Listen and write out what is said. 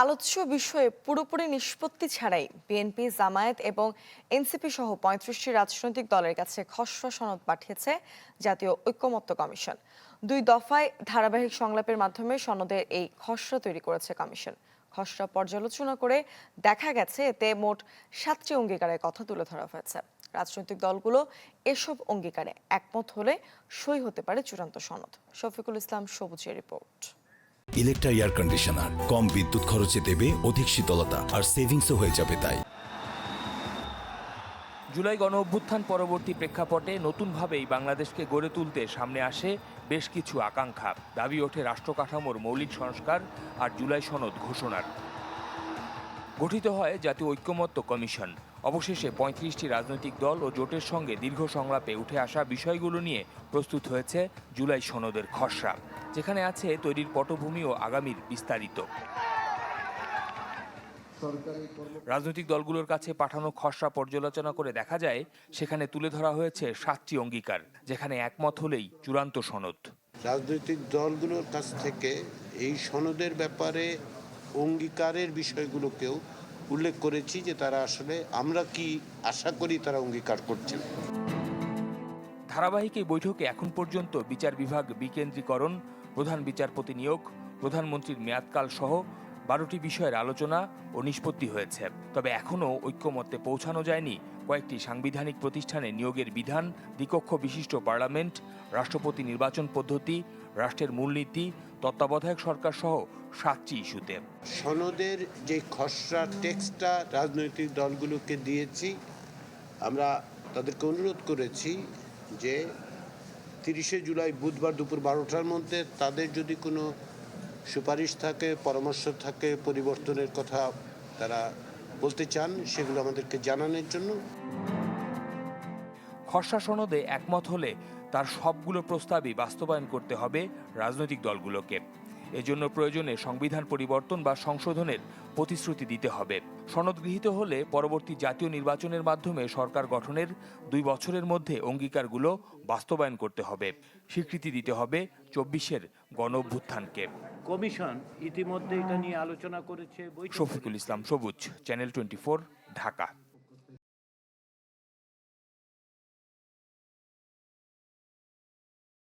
আলোচ্য বিষয়ে পুরোপুরি নিষ্পত্তি ছাড়াই বিএনপি, জামায়াত এবং এনসিপি সহ পঁয়ত্রিশটি রাজনৈতিক দলের কাছে খসড়া সনদ পাঠিয়েছে জাতীয় ঐক্যমত্য কমিশন। দুই দফায় ধারাবাহিক সংলাপের মাধ্যমে সনদের এই খসড়া তৈরি করেছে কমিশন। খসড়া পর্যালোচনা করে দেখা গেছে, এতে মোট সাতটি অঙ্গীকারের কথা তুলে ধরা হয়েছে। রাজনৈতিক দলগুলো এসব অঙ্গীকারে একমত হলে সই হতে পারে চূড়ান্ত সনদ। শফিকুল ইসলাম সবুজের রিপোর্ট। ইলেকট্রা এয়ার কন্ডিশনার, কম বিদ্যুৎ খরচে দেবে অধিক শীতলতা, আর সেভিংসও হয়ে যাবে তাই। জুলাই গণ অভ্যুত্থান পরবর্তী প্রেক্ষাপটে নতুনভাবেই বাংলাদেশকে গড়ে তুলতে সামনে আসে বেশ কিছু আকাঙ্ক্ষা। দাবি ওঠে রাষ্ট্র কাঠামোর মৌলিক সংস্কার আর জুলাই সনদ ঘোষণার। গঠিত হয় জাতীয় ঐক্যমত্য কমিশন। অবশেষে পঁয়ত্রিশটি রাজনৈতিক দল ও জোটের সঙ্গে দীর্ঘ সংলাপে উঠে আসা বিষয়গুলো নিয়ে প্রস্তুত হয়েছে জুলাই সনদের খসড়া। যেখানে আছে তৈরির পটভূমি ও আগামীর বিস্তারিত। রাজনৈতিক দলগুলোর কাছে পাঠানো খসড়া পর্যালোচনা করে দেখা যায় সেখানে তুলে ধরা হয়েছে সাতটি অঙ্গীকার যেখানে একমত হলেই চূড়ান্ত সনদ। রাজনৈতিক দলগুলোর কাছ থেকে এই সনদের ব্যাপারে অঙ্গীকারের বিষয়গুলোকেও উল্লেখ করেছি যে তারা আসলে আমরা কি আশা করি তারা অঙ্গীকার করছেন। ধারাবাহিক এই বৈঠকে এখন পর্যন্ত বিচার বিভাগ বিকেন্দ্রীকরণ প্রধান বিচারপতি নিয়োগ, প্রধানমন্ত্রীর মেয়াদকাল সহ বারোটি বিষয়ের আলোচনা ও নিষ্পত্তি হয়েছে। তবে এখনও ঐক্যমত্যে পৌঁছানো যায়নি কয়েকটি সাংবিধানিক প্রতিষ্ঠানে নিয়োগের বিধান, দ্বিকক্ষ বিশিষ্ট পার্লামেন্ট, রাষ্ট্রপতি নির্বাচন পদ্ধতি, রাষ্ট্রের মূলনীতি, তত্ত্বাবধায়ক সরকার সহ সাতটি ইস্যুতে। সনদের যে খসড়া টেক্সটটা রাজনৈতিক দলগুলোকে দিয়েছি, আমরা তাদেরকে অনুরোধ করেছি যে তিরিশে জুলাই বুধবার দুপুর বারোটার মধ্যে তাদের যদি কোনো সুপারিশ থাকে, পরামর্শ থাকে, পরিবর্তনের কথা তারা বলতে চান, সেগুলো আমাদেরকে জানানোর জন্য। খসড়া সনদে একমত হলে তার সবগুলো প্রস্তাবই বাস্তবায়ন করতে হবে রাজনৈতিক দলগুলোকে। এজন্য প্রয়োজনে সংবিধান পরিবর্তন বা সংশোধনের প্রতিশ্রুতি দিতে হবে। সনদ গৃহীত হলে পরবর্তী জাতীয় নির্বাচনের মাধ্যমে সরকার গঠনের দুই বছরের মধ্যে অঙ্গীকারগুলো বাস্তবায়ন করতে হবে। স্বীকৃতি দিতে হবে চব্বিশের গণ অভ্যুত্থানকে কমিশন ইতিমধ্যে এটা নিয়ে আলোচনা করেছে শফিকুল ইসলাম সবুজ চ্যানেল টোয়েন্টি ঢাকা।